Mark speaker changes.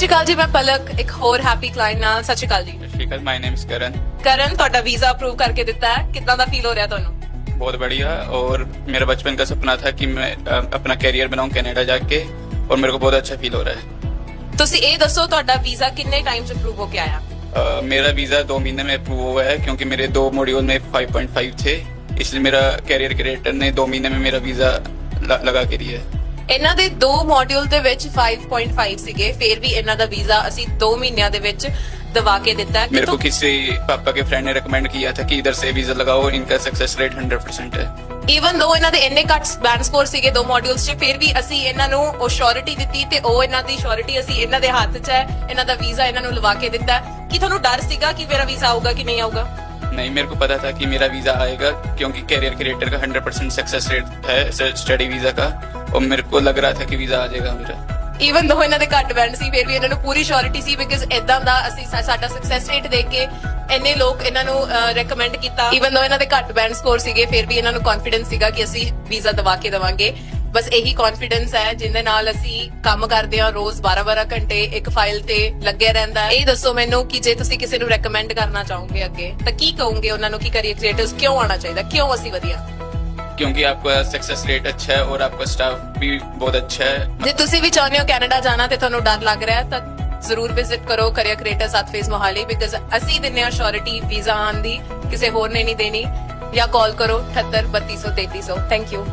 Speaker 1: ਸ਼੍ਰੀ ਅਕਾਲ ਜੀ ਮੈਂ ਪਲਕ ਇੱਕ ਹੋਰ ਹੈਪੀ ਕਲਾਇੰਟ ਨਾਲ ਸਤਿ ਸ਼੍ਰੀ ਅਕਾਲ ਜੀ
Speaker 2: श्रीकाल माय नेम इज करण
Speaker 1: ਕਰਨ ਤੁਹਾਡਾ ਵੀਜ਼ਾ ਅਪਰੂਵ ਕਰਕੇ ਦਿੱਤਾ ਹੈ ਕਿੱਦਾਂ ਦਾ ਫੀਲ ਹੋ ਰਿਹਾ ਤੁਹਾਨੂੰ
Speaker 2: बहुत बढ़िया और मेरा बचपन का सपना था कि मैं अ, अपना करियर बनाऊं कनाडा जाके और मेरे को बहुत अच्छा फील हो रहा है
Speaker 1: ਤੁਸੀਂ ਇਹ ਦੱਸੋ ਤੁਹਾਡਾ ਵੀਜ਼ਾ ਕਿੰਨੇ ਟਾਈਮ ਚ ਅਪਰੂਵ ਹੋ ਕੇ ਆਇਆ
Speaker 2: अ, मेरा वीजा दो महीने में अप्रूव हुआ है क्योंकि मेरे दो मॉड्यूल में 5.5 थे इसलिए मेरा कैरियर क्रिएटर ने दो महीने में मेरा वीजा ल- लगा के दिया है
Speaker 1: ਇਹਨਾਂ ਦੇ ਦੋ ਮੋਡਿਊਲ ਦੇ ਵਿੱਚ 5.5 ਸੀਗੇ ਫਿਰ ਵੀ ਇਹਨਾਂ ਦਾ ਵੀਜ਼ਾ ਅਸੀਂ 2 ਮਹੀਨਿਆਂ ਦੇ ਵਿੱਚ ਦਵਾ ਕੇ ਦਿੱਤਾ ਹੈ।
Speaker 2: मेरे को
Speaker 1: ਕਿਤੋਂ-
Speaker 2: किसी पापा के फ्रेंड ने रिकमेंड किया था कि इधर से वीजा लगाओ इनका सक्सेस रेट 100% है
Speaker 1: ਇਵਨ ਦੋ ਇਹਨਾਂ ਦੇ ਇੰਨੇ ਘੱਟ ਬੈਂਡ ਸਕੋਰ ਸੀਗੇ ਦੋ ਮੋਡਿਊਲਸ 'ਚ ਫਿਰ ਵੀ ਅਸੀਂ ਇਹਨਾਂ ਨੂੰ ਉਹ ਸ਼ੋਰਿਟੀ ਦਿੱਤੀ ਤੇ ਉਹ ਇਹਨਾਂ ਦੀ ਸ਼ੋਰਿਟੀ ਅਸੀਂ ਇਹਨਾਂ ਦੇ ਹੱਥ 'ਚ ਹੈ ਇਹਨਾਂ ਦਾ ਵੀਜ਼ਾ ਇਹਨਾਂ ਨੂੰ ਲਵਾ ਕੇ ਦਿੱਤਾ ਹੈ। ਕੀ ਤੁਹਾਨੂੰ ਡਰ ਸੀਗਾ ਕਿ ਮੇਰਾ ਵੀਜ਼ਾ ਆਊਗਾ ਕਿ ਨਹੀਂ ਆਊਗਾ
Speaker 2: नहीं मेरे को पता था कि मेरा वीजा आएगा क्योंकि कैरियर क्रिएटर का 100% सक्सेस रेट है स्टडी वीजा का और मेरे को लग रहा था कि वीजा आ जाएगा मेरा
Speaker 1: ਈਵਨ ਦੋ ਇਹਨਾਂ ਦੇ ਘੱਟ ਬੈਂਡ ਸੀ, ਫਿਰ ਵੀ ਇਹਨਾਂ ਨੂੰ ਪੂਰੀ ਸ਼ੋਰਿਟੀ ਸੀ ਬਿਕਾਜ਼ ਇਦਾਂ ਦਾ ਅਸੀਂ ਸਾਡਾ ਸਕਸੈਸ ਰੇਟ ਦੇਖ ਕੇ ਇੰਨੇ ਲੋਕ ਇਹਨਾਂ ਨੂੰ ਰეკਮੈਂਡ ਕੀਤਾ। ਈਵਨ ਦੋ ਇਹਨਾਂ ਦੇ ਘੱਟ ਬੈਂਡ ਸਕੋਰ ਸੀਗੇ, ਫਿਰ ਵੀ ਇਹਨਾਂ ਨੂੰ ਕੌਨਫੀਡੈਂਸ ਸੀਗਾ ਕਿ ਅਸੀਂ ਵੀਜ਼ਾ ਦਵਾ ਕੇ ਦਵਾਂਗੇ। ਬਸ ਇਹੀ ਕੌਨਫੀਡੈਂਸ ਹੈ ਜਿੰਦੇ ਨਾਲ ਅਸੀਂ ਕੰਮ ਕਰਦੇ ਹਾਂ ਰੋਜ਼ 12-12 ਘੰਟੇ, ਇੱਕ ਫਾਈਲ ਤੇ ਲੱਗਿਆ ਰਹਿੰਦਾ ਹੈ। ਇਹ ਦੱਸੋ ਮੈਨੂੰ ਕਿ ਜੇ ਤੁਸੀਂ ਕਿਸੇ ਨੂੰ ਰეკਮੈਂਡ ਕਰਨਾ ਚਾਹੋਗੇ ਅੱਗੇ, ਤਾਂ ਕੀ ਕਹੋਗੇ ਉਹਨਾਂ ਨੂੰ, ਕਿ ਕਰੀਅਰ ਕ੍ਰੀਏਟਰਸ ਕਿਉਂ ਆਉਣਾ ਚਾਹੀਦਾ? ਕਿਉਂ ਅਸੀਂ ਵਧੀਆ?
Speaker 2: ਕਿਉਂਕਿ ਆਪਕਾ ਸਕਸੈਸ ਰੇਟ ਅੱਛਾ ਹੈ ਔਰ ਆਪਕਾ ਸਟਾਫ ਵੀ ਬਹੁਤ ਅੱਛਾ ਹੈ
Speaker 1: ਜੇ ਤੁਸੀਂ ਵੀ ਚਾਹੁੰਦੇ ਹੋ ਕੈਨੇਡਾ ਜਾਣਾ ਤੇ ਤੁਹਾਨੂੰ ਡਰ ਲੱਗ ਰਿਹਾ ਤਾਂ ਜ਼ਰੂਰ ਵਿਜ਼ਿਟ ਕਰੋ career creators at phase Mohali because ਅਸੀਂ ਦਿੰਨੇ ਆ ਸ਼ੋਰਿਟੀ ਵੀਜ਼ਾ ਆਨ ਦੀ, ਕਿਸੇ ਹੋਰ ਨੇ ਨਹੀਂ ਦੇਣੀ, ਜਾਂ ਕਾਲ ਕਰੋ 78 3200 3300 ਥੈਂਕ ਯੂ